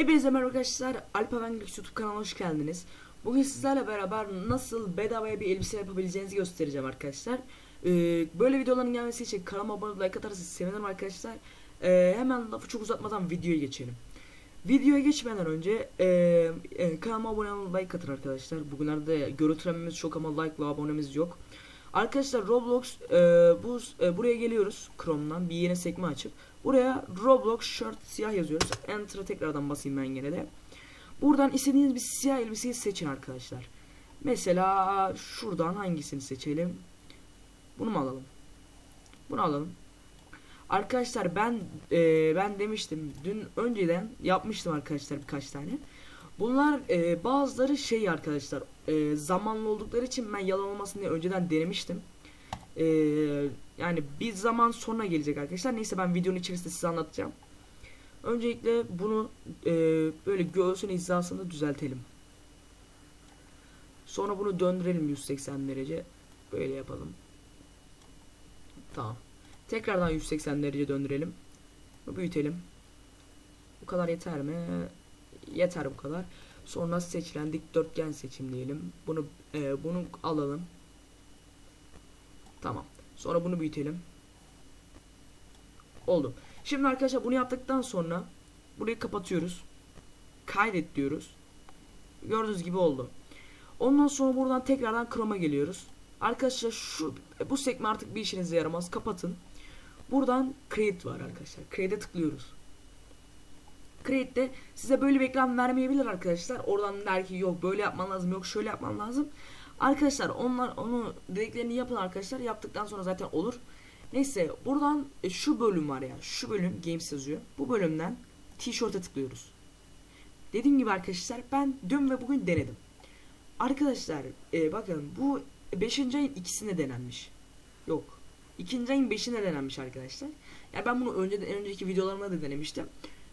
Hepinize merhaba arkadaşlar. Alp Avengers YouTube kanalına hoş geldiniz. Bugün sizlerle beraber nasıl bedavaya bir elbise yapabileceğinizi göstereceğim arkadaşlar. Ee, böyle videoların gelmesi için kanalıma abone olup like atarsanız sevinirim arkadaşlar. Ee, hemen lafı çok uzatmadan videoya geçelim. Videoya geçmeden önce e, e, kanalıma abone olup like atın arkadaşlar. Bugünlerde görüntülememiz çok ama like ve abonemiz yok. Arkadaşlar Roblox e, bu e, buraya geliyoruz Chrome'dan bir yeni sekme açıp buraya Roblox shirt siyah yazıyoruz. Enter'a tekrardan basayım ben gene de. Buradan istediğiniz bir siyah elbiseyi seçin arkadaşlar. Mesela şuradan hangisini seçelim? Bunu mu alalım? Bunu alalım. Arkadaşlar ben e, ben demiştim dün önceden yapmıştım arkadaşlar birkaç tane. Bunlar e, bazıları şey arkadaşlar e, zamanlı oldukları için ben yalan olmasın diye önceden denemiştim. E, yani bir zaman sonra gelecek arkadaşlar. Neyse ben videonun içerisinde size anlatacağım. Öncelikle bunu e, böyle göğsün hizasını düzeltelim. Sonra bunu döndürelim 180 derece. Böyle yapalım. Tamam. Tekrardan 180 derece döndürelim. Büyütelim. Bu kadar yeter mi? Yeter bu kadar. Sonra seçilen dikdörtgen seçim diyelim. Bunu e, bunu alalım. Tamam. Sonra bunu büyütelim. Oldu. Şimdi arkadaşlar bunu yaptıktan sonra burayı kapatıyoruz. Kaydet diyoruz. Gördüğünüz gibi oldu. Ondan sonra buradan tekrardan Chrome'a geliyoruz. Arkadaşlar şu bu sekme artık bir işinize yaramaz. Kapatın. Buradan Create var arkadaşlar. Create'e tıklıyoruz. Create'de size böyle bir ekran vermeyebilir arkadaşlar. Oradan der ki yok böyle yapman lazım yok şöyle yapman lazım. Arkadaşlar onlar onu dediklerini yapın arkadaşlar. Yaptıktan sonra zaten olur. Neyse buradan e, şu bölüm var ya. Şu bölüm Games yazıyor. Bu bölümden tişörte tıklıyoruz. Dediğim gibi arkadaşlar ben dün ve bugün denedim. Arkadaşlar e, bakın bu 5. ayın ikisinde denenmiş. Yok. 2. ayın 5'inde denenmiş arkadaşlar. Yani ben bunu önce önceki videolarımda da denemiştim.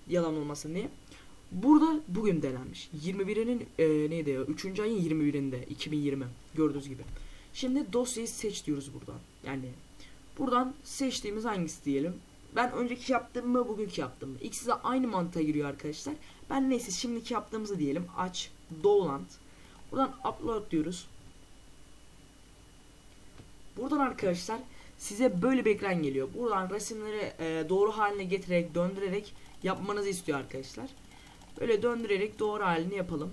Yalan olmasın diye. Burada bugün denenmiş. 21'inin e, neydi ya? 3. ayın 21'inde 2020 gördüğünüz gibi. Şimdi dosyayı seç diyoruz buradan. Yani buradan seçtiğimiz hangisi diyelim. Ben önceki yaptığım mı bugünkü yaptığım mı? İkisi de aynı mantığa giriyor arkadaşlar. Ben neyse şimdiki yaptığımızı diyelim. Aç Download. Buradan upload diyoruz. Buradan arkadaşlar size böyle bir ekran geliyor. Buradan resimleri e, doğru haline getirerek döndürerek yapmanızı istiyor arkadaşlar. Böyle döndürerek doğru halini yapalım.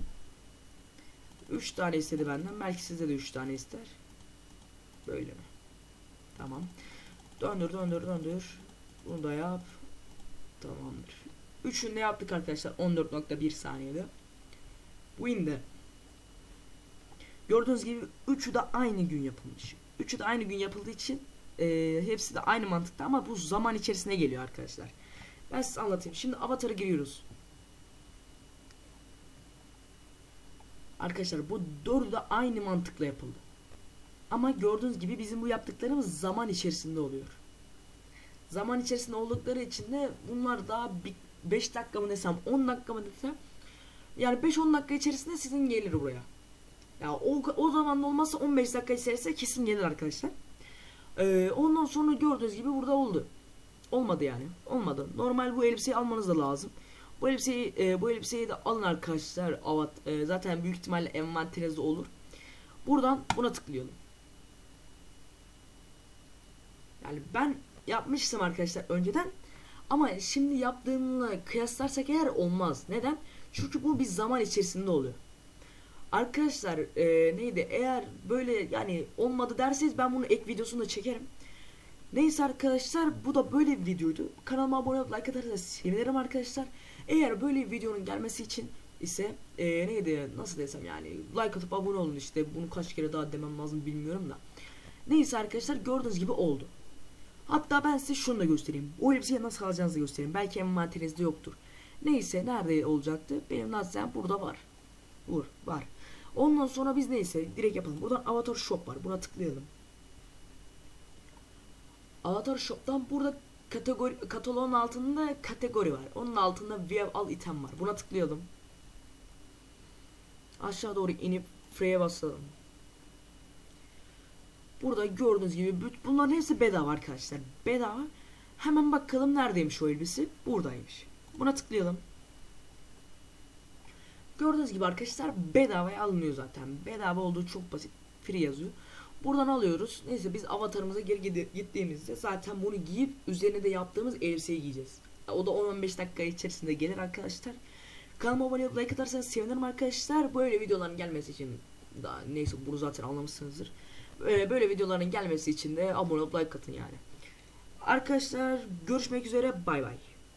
3 tane istedi benden. Belki sizde de 3 tane ister. Böyle mi? Tamam. Döndür döndür döndür. Bunu da yap. Tamamdır. Üçünü de yaptık arkadaşlar. 14.1 saniyede. Win'de. Gördüğünüz gibi üçü de aynı gün yapılmış. Üçü de aynı gün yapıldığı için e, hepsi de aynı mantıkta ama bu zaman içerisine geliyor arkadaşlar. Ben size anlatayım. Şimdi avatar'a giriyoruz. Arkadaşlar bu dördü de aynı mantıkla yapıldı. Ama gördüğünüz gibi bizim bu yaptıklarımız zaman içerisinde oluyor. Zaman içerisinde oldukları için de bunlar daha 5 dakika mı desem 10 dakika mı desem yani 5-10 dakika içerisinde sizin gelir buraya. Ya o, o zaman da olmazsa 15 dakika içerisinde kesin gelir arkadaşlar. Ee, ondan sonra gördüğünüz gibi burada oldu. Olmadı yani. Olmadı. Normal bu elbiseyi almanız da lazım. Bu elbiseyi e, bu elbiseyi de alın arkadaşlar. Avat e, zaten büyük ihtimalle envanterinizde olur. Buradan buna tıklayalım. Yani ben yapmıştım arkadaşlar önceden. Ama şimdi yaptığımla kıyaslarsak eğer olmaz. Neden? Çünkü bu bir zaman içerisinde oluyor. Arkadaşlar e, neydi eğer böyle yani olmadı derseniz ben bunu ek videosunu da çekerim. Neyse arkadaşlar bu da böyle bir videoydu. Kanalıma abone olup like atarsanız sevinirim arkadaşlar. Eğer böyle bir videonun gelmesi için ise e, neydi nasıl desem yani like atıp abone olun işte bunu kaç kere daha demem lazım bilmiyorum da. Neyse arkadaşlar gördüğünüz gibi oldu. Hatta ben size şunu da göstereyim. O elbiseyi nasıl alacağınızı göstereyim. Belki envanterinizde yoktur. Neyse nerede olacaktı? Benim zaten burada var. Vur var. Ondan sonra biz neyse direkt yapalım. Buradan avatar shop var. Buna tıklayalım. Avatar shop'tan burada kategori kataloğun altında kategori var. Onun altında view al item var. Buna tıklayalım. Aşağı doğru inip free'ye basalım. Burada gördüğünüz gibi bunların hepsi bedava arkadaşlar. Bedava. Hemen bakalım neredeymiş o elbise. Buradaymış. Buna tıklayalım. Gördüğünüz gibi arkadaşlar bedavaya alınıyor zaten. Bedava olduğu çok basit. Free yazıyor. Buradan alıyoruz. Neyse biz avatarımıza geri gittiğimizde zaten bunu giyip üzerine de yaptığımız elbiseyi giyeceğiz. O da 10-15 dakika içerisinde gelir arkadaşlar. Kanalıma abone olup like atarsanız sevinirim arkadaşlar. Böyle videoların gelmesi için daha neyse bunu zaten anlamışsınızdır. Böyle, böyle videoların gelmesi için de abone olup like atın yani. Arkadaşlar görüşmek üzere bay bay.